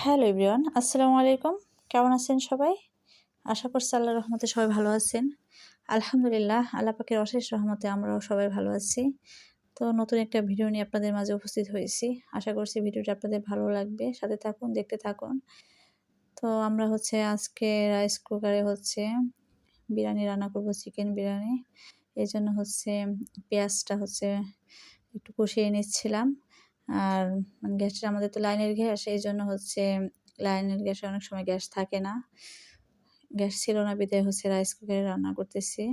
Hello everyone, আসসালামু আলাইকুম। কেমন আছেন সবাই? আশা করছি আল্লাহ রহমতে সবাই ভালো আছেন। আলহামদুলিল্লাহ, আল্লাহ পাকের অশেষ রহমতে আমরাও সবাই ভালো আছি। তো নতুন একটা ভিডিও নিয়ে আপনাদের মাঝে উপস্থিত হয়েছি। আশা করছি ভিডিওটা আপনাদের ভালো লাগবে। সাথে থাকুন, দেখতে থাকুন। তো আমরা হচ্ছে আজকে রাইস কুকারে হচ্ছে বিরিয়ানি রান্না করব, চিকেন বিরিয়ানি। এই জন্য হচ্ছে পেঁয়াজটা হচ্ছে একটু কষিয়ে নিচ্ছিলাম। আর মানে গ্যাসটা আমাদের তো লাইনের গ্যাস, এই জন্য হচ্ছে লাইনের গ্যাসে অনেক সময় গ্যাস থাকে না। গ্যাস ছিল না, বিদায় হচ্ছে রাইস কুকারে রান্না করতেছি।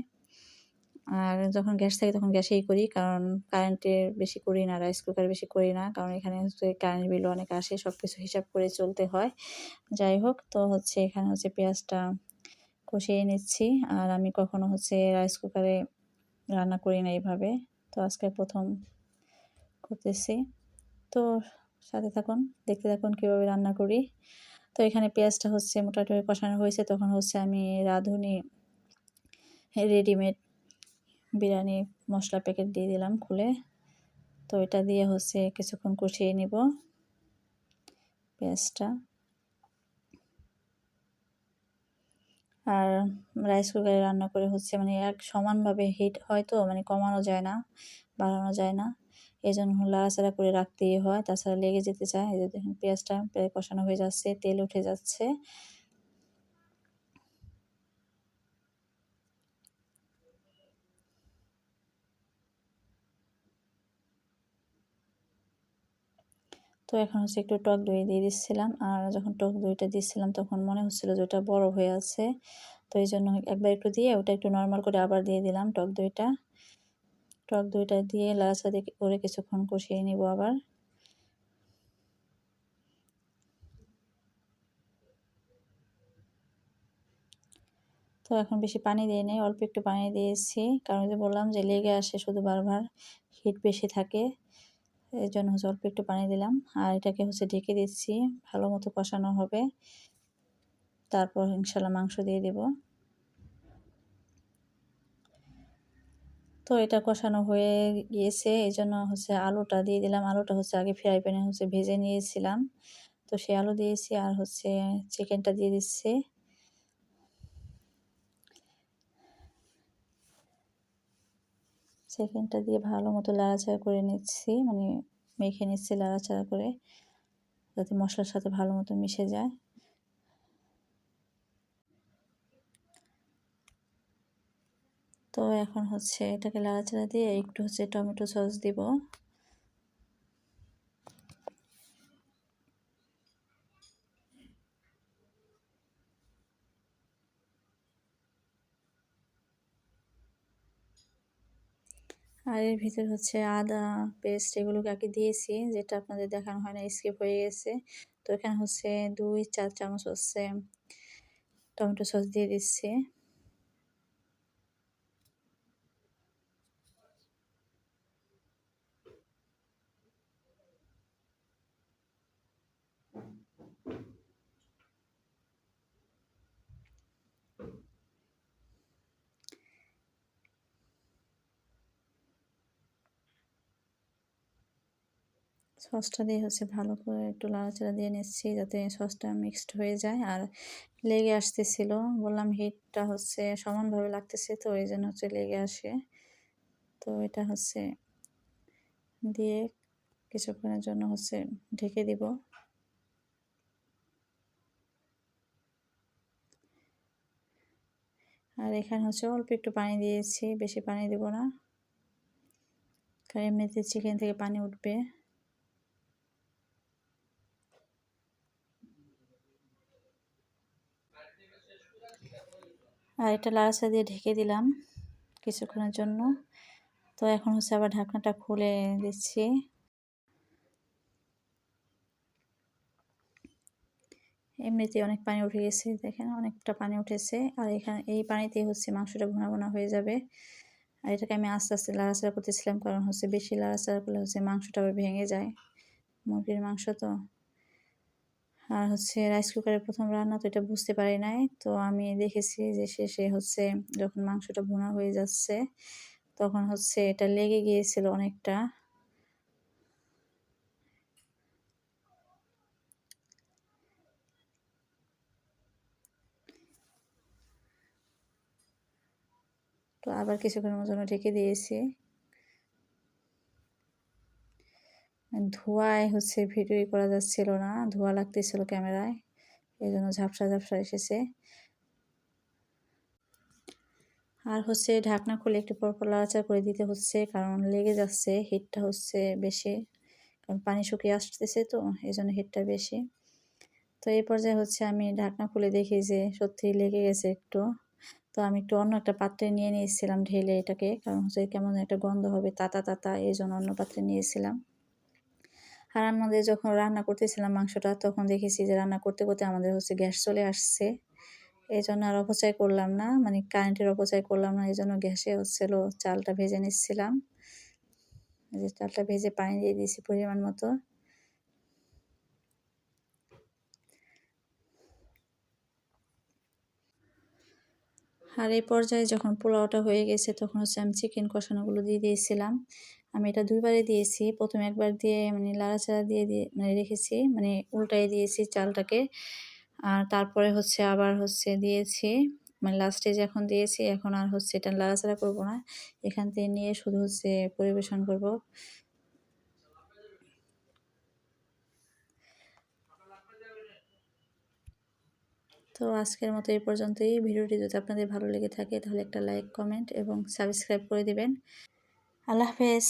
আর যখন গ্যাস থাকে তখন গ্যাসেই করি, কারণ কারেন্টের বেশি করি না রাইস কুকার বেশি করি না, কারণ এখানে হচ্ছে কারেন্ট বিল অনেক আসে সব কিছু হিসাব করে চলতে হয়। যাই হোক, তো হচ্ছে এখানে হচ্ছে পেঁয়াজটা কষিয়ে নিচ্ছি। আর আমি কখনো হচ্ছে রাইস কুকারে রান্না করি না এইভাবে। তো আজকে প্রথম করতেছি। তো সাথে থাকুন, দেখতে থাকুন কীভাবে রান্না করি। তো এখানে পেঁয়াজটা হচ্ছে মোটামুটি কষানো হয়েছে, তখন হচ্ছে আমি রাঁধুনি রেডিমেড বিরিয়ানি মশলা প্যাকেট দিয়ে দিলাম খুলে। তো এটা দিয়ে হচ্ছে কিছুক্ষণ কষিয়ে নিব পেঁয়াজটা। আর রাইস কুকারে রান্না করে হচ্ছে মানে এক সমানভাবে হিট হয়তো মানে কমানো যায় না, বাড়ানো যায় না। এই জন্য লাড়াচাড়া করে রাখতেই হয়। তাছাড়া লেগে যেতে চায়। এই যে দেখুন, পেঁয়াজটা প্রায় কষানো হয়ে যাচ্ছে, তেল উঠে যাচ্ছে। তো এখন হচ্ছে একটু টক দই দিয়ে দিচ্ছিলাম। আর যখন টক দইটা দিচ্ছিলাম, তখন মনে হচ্ছিল যে ওটা বড় হয়ে আছে। তো এই জন্য একবার একটু দিয়ে ওটা একটু নর্মাল করে আবার দিয়ে দিলাম টক দইটা। টক দইটা দিয়ে লাড়াচাড়ি করে কিছুক্ষণ কষিয়ে নিব আবার। তো এখন বেশি পানি দিয়ে নেই, অল্প একটু পানি দিয়েছি। কারণ যে বললাম যে লেগে আসে শুধু বারবার হিট বেশি থাকে, এই জন্য হচ্ছে অল্প একটু পানি দিলাম। আর এটাকে হচ্ছে ঢেকে দিচ্ছি, ভালো মতো কষানো হবে। তারপর ইনশাল্লাহ মাংস দিয়ে দেবো। তো এটা কষানো হয়ে গিয়েছে। এই জন্য হচ্ছে আলুটা দিয়ে দিলাম। আলুটা হচ্ছে আগে ফ্রাই প্যানে হচ্ছে ভেজে নিয়েছিলাম। তো সে আলু দিয়েছি আর হচ্ছে চিকেনটা দিয়ে দিচ্ছি। চিকেনটা দিয়ে ভালো মতো লাড়াচাড়া করে নিচ্ছি। মানে মেখে নিচ্ছি লাড়াচাড়া করে। যাতে মশলার সাথে ভালো মতো মিশে যায়। তো এখন হচ্ছে এটাকে লাড়াচাড়া দিয়ে একটু হচ্ছে টমেটো সস দিব। আর এর ভিতরে হচ্ছে আদা পেস্ট এগুলোকে আগে দিয়েছি, যেটা আপনাদের দেখানো হয় না স্কিপ হয়ে গেছে। তো এখানে হচ্ছে দুই চার চামচ হচ্ছে টমেটো সস দিয়ে দিচ্ছি। সসটা দিয়ে হচ্ছে ভালো করে একটু লাড়াচাড়া দিয়ে নিচ্ছি যাতে সসটা মিক্সড হয়ে যায়। আর লেগে আসতেছিল। বললাম হিটটা হচ্ছে সমানভাবে লাগতেছে তো এই জন্য হচ্ছে লেগে আসে। তো এটা হচ্ছে দিয়ে কিছুক্ষণের জন্য হচ্ছে ঢেকে দিব। আর এখানে হচ্ছে অল্প একটু পানি দিয়েছি, বেশি পানি দেব না। কারণ এমনিতে চিকেন থেকে পানি উঠবে। আর এটা লাড়াচা দিয়ে ঢেকে দিলাম কিছুক্ষণের জন্য। তো এখন হচ্ছে আবার ঢাকনাটা খুলে দিচ্ছি। এমনিতে অনেক পানি উঠে গেছে, দেখেন অনেকটা পানি উঠেছে। আর এখানে এই পানিতে হচ্ছে মাংসটা ভুনা ভুনা হয়ে যাবে। আর এটাকে আমি আস্তে আস্তে লাড়াচাড়া করতেছিলাম, কারণ হচ্ছে বেশি লাড়াচাড়া করলে হচ্ছে মাংসটা আবার ভেঙে যায়। মুরগির মাংস তো। আর হচ্ছে রাইস কুকারের প্রথম রান্না তো এটা বুঝতে পারি নাই। তো আমি দেখেছি যে শেষে হচ্ছে যখন মাংসটা ভুনা হয়ে যাচ্ছে, তখন হচ্ছে এটা লেগে গিয়েছিল অনেকটা। তো আবার কিছুক্ষণের জন্য ঢেকে দিয়েছি। ধোঁয়ায় হচ্ছে ভিডিওই করা যাচ্ছিল না, ধোঁয়া লাগতেছিল ক্যামেরায় এই জন্য ঝাপসা ঝাপসা এসেছে। আর হচ্ছে ঢাকনা খুলে একটু পরপর লাড়াচাড়া করে দিতে হচ্ছে, কারণ লেগে যাচ্ছে হিটটা হচ্ছে বেশি, কারণ পানি শুকিয়ে আসতেছে তো এই জন্য হিটটা বেশি। তো এই পর্যায়ে হচ্ছে আমি ঢাকনা খুলে দেখি যে সত্যি লেগে গেছে একটু। তো আমি একটু অন্য একটা পাত্রে নিয়ে নিয়েছিলাম ঢেলে এটাকে, কারণ হচ্ছে কেমন একটা গন্ধ হবে, তাতা তাতা এই জন্য অন্য পাত্রে নিয়েছিলাম। আর আমাদের যখন রান্না করতেছিলাম মাংসটা, তখন দেখেছি যে রান্না করতে করতে আমাদের হচ্ছে গ্যাস চলে আসছে। এই জন্য আর অপচয় করলাম না মানে কারেন্টের অপচয় করলাম না এই জন্য গ্যাসে হচ্ছিল চালটা ভেজে নিচ্ছিলাম। যে চালটা ভেজে পানি দিয়ে দিয়েছি পরিমাণ মতো। আর এই পর্যায়ে যখন পোলাওটা হয়ে গেছে, তখন হচ্ছে আমি চিকেন কষানোগুলো দিয়ে দিয়েছিলাম। আমি এটা দুইবারে দিয়েছি। প্রথমে একবার দিয়ে মানে লাড়াচাড়া দিয়ে দিয়ে মানে রেখেছি মানে উল্টাই দিয়েছি চালটাকে। আর তারপরে হচ্ছে আবার হচ্ছে দিয়েছি। মানে লাস্টে যখন দিয়েছি, এখন আর হচ্ছে এটা লাড়াচাড়া করব না। এখান থেকে নিয়ে শুধু হচ্ছে পরিবেশন করব। তো আজকের মতো এই পর্যন্তই। ভিডিওটি যদি আপনাদের ভালো লেগে থাকে তাহলে একটা লাইক কমেন্ট এবং সাবস্ক্রাইব করে দিবেন। আল্লাহ হাফেজ।